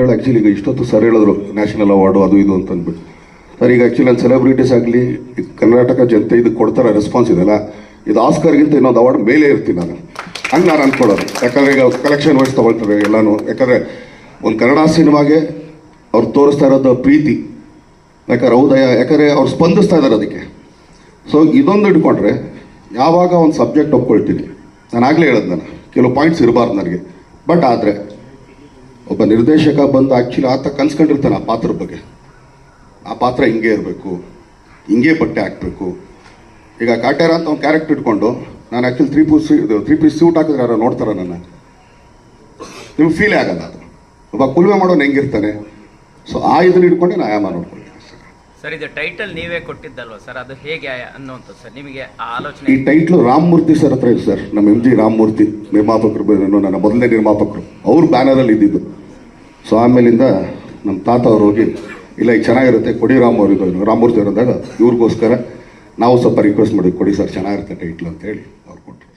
Actually ಈಗ ಇಷ್ಟೊತ್ತು sir ಹೇಳಿದ್ರು ನ್ಯಾಷನಲ್ ಅವಾರ್ಡು ಅದು ಇದು ಅಂತ ಅಂದ್ಬಿಟ್ಟು. ಸರ್ ಈಗ ಆ್ಯಕ್ಚುಲಿ ಅಲ್ಲಿ ಸೆಲೆಬ್ರಿಟೀಸ್ ಆಗಲಿ ಕರ್ನಾಟಕ ಜನತೆ ಇದು ಕೊಡ್ತಾರೆ ರೆಸ್ಪಾನ್ಸ್ ಇದೆಲ್ಲ ಇದು ಆಸ್ಕರ್ಗಿಂತ ಇನ್ನೊಂದು ಅವಾರ್ಡ್ ಮೇಲೆ ಇರ್ತೀನಿ ನಾನು. ಹಂಗೆ ನಾನು ಅಂದ್ಕೊಳ್ಳೋದು ಯಾಕಂದರೆ ಈಗ ಕಲೆಕ್ಷನ್ ವೈಸ್ ತೊಗೊಳ್ತಾರೆ ಎಲ್ಲನೂ. ಯಾಕಂದರೆ ಒಂದು ಕನ್ನಡ ಸಿನಿಮಾಗೆ ಅವ್ರು ತೋರಿಸ್ತಾ ಇರೋದು ಪ್ರೀತಿ. ಯಾಕಂದ್ರೆ ಹೌದಯ ಯಾಕಂದರೆ ಅವ್ರು ಸ್ಪಂದಿಸ್ತಾ ಇದ್ದಾರೆ ಅದಕ್ಕೆ. ಸೊ ಇದೊಂದು ಇಟ್ಕೊಂಡ್ರೆ ಯಾವಾಗ ಒಂದು ಸಬ್ಜೆಕ್ಟ್ ಒಪ್ಕೊಳ್ತೀನಿ. ನಾನು ಆಗಲೇ ಹೇಳೋದು ನಾನು. ಕೆಲವು ಪಾಯಿಂಟ್ಸ್ ಇರಬಾರ್ದು ನನಗೆ. ಬಟ್ ಆದರೆ ಒಬ್ಬ ನಿರ್ದೇಶಕ ಬಂದು ಆ್ಯಕ್ಚುಲಿ ಆತ ಕನ್ಸ್ಕೊಂಡಿರ್ತಾನೆ ಆ ಪಾತ್ರದ ಬಗ್ಗೆ. ಆ ಪಾತ್ರ ಹಿಂಗೆ ಇರಬೇಕು ಹಿಂಗೆ ಬಟ್ಟೆ ಹಾಕಬೇಕು. ಈಗ ಕಾಟ್ಯಾರ ಅಂತ ಅವ್ನು ಕ್ಯಾರೆಕ್ಟರ್ ಇಟ್ಕೊಂಡು ನಾನು ಆ್ಯಕ್ಚುಲಿ ತ್ರೀ ಪೀಸ್ ಇದು ತ್ರೀ ಪೀಸ್ ಸೂಟ್ ಹಾಕಿದ್ರೆ ಯಾರೋ ನೋಡ್ತಾರ ನನ್ನ? ನಿಮ್ಗೆ ಫೀಲೇ ಆಗಲ್ಲ ಅದು. ಒಬ್ಬ ಕುಲ್ವೆ ಮಾಡೋನು ಹೆಂಗಿರ್ತಾನೆ? ಸೊ ಆ ಇದನ್ನ ಇಟ್ಕೊಂಡು ನಾನು ಆಯಾಮ ನೋಡ್ಕೊಳ್ತೀನಿ. ಸರ್ ಇದು ಟೈಟಲ್ ನೀವೇ ಕೊಟ್ಟಿದ್ದಲ್ವ ಸರ್? ಅದು ಹೇಗೆ ಅನ್ನುವಂಥದ್ದು ಸರ್? ನಿಮಗೆ ಆ ಈ ಆಲೋಚನೆ ಟೈಟ್ಲು ರಾಮಮೂರ್ತಿ ಸರ್ ಹತ್ರ ಇದೆ ಸರ್. ನಮ್ಮ ಎಂ ಜಿ ರಾಮಮೂರ್ತಿ ನಿರ್ಮಾಪಕರು ನನ್ನ ಮೊದಲನೇ ನಿರ್ಮಾಪಕರು. ಅವ್ರ ಬ್ಯಾನರಲ್ಲಿ ಇದ್ದಿದ್ದು. ಸೊ ಆಮೇಲಿಂದ ನಮ್ಮ ತಾತ ಅವ್ರು ಹೋಗಿ, ಇಲ್ಲ, ಈಗ ಚೆನ್ನಾಗಿರುತ್ತೆ, ಕೊಡಿ ರಾಮ ಅವ್ರು ರಾಮೂರ್ತಿ ಅವ್ರು ಅಂದಾಗ ಇವ್ರಿಗೋಸ್ಕರ ನಾವು ಸ್ವಲ್ಪ ರಿಕ್ವೆಸ್ಟ್ ಮಾಡಿ ಕೊಡಿ ಸರ್, ಚೆನ್ನಾಗಿರುತ್ತೆ ಟೈಟ್ಲ್ ಅಂತ ಹೇಳಿ ಅವ್ರು ಕೊಟ್ಟರು